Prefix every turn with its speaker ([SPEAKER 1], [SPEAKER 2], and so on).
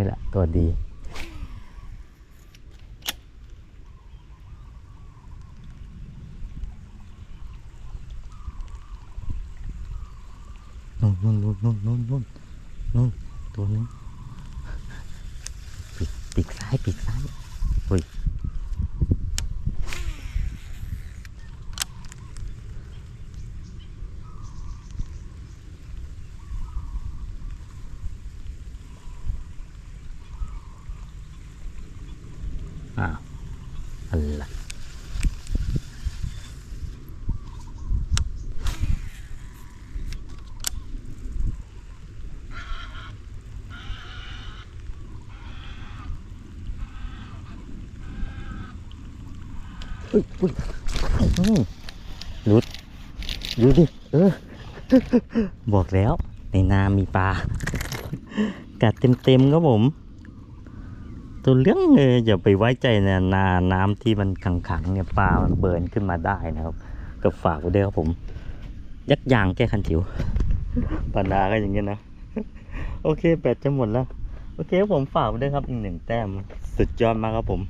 [SPEAKER 1] นี่แหละ ตัวดี นู่นนู่นนู่นนู่นนู่นนู่นนู่นตัวนึงปีกปีกซ้ายปีกซ้ายอุ้ย อ้าวอะไรอุ้ยอุ้ยอืมหลุดดูดิ เออ บอกแล้ว ในนามีปลา กัดเต็มๆครับผม ตัวเรื่องเลยอย่าไปไว้ใจนะนาน้ำที่มันขังๆเนี่ยปลามันเบิร์นขึ้นมาได้นะครับ ก็ฝากไว้ด้วยครับผม ยักยางแก้คันถิวปานาก็อย่างเงี้ยนะ โอเคแบตจะหมดแล้ว โอเคผมฝากไว้ด้วยครับอีกหนึ่งแต้ม สุดยอดมากครับผม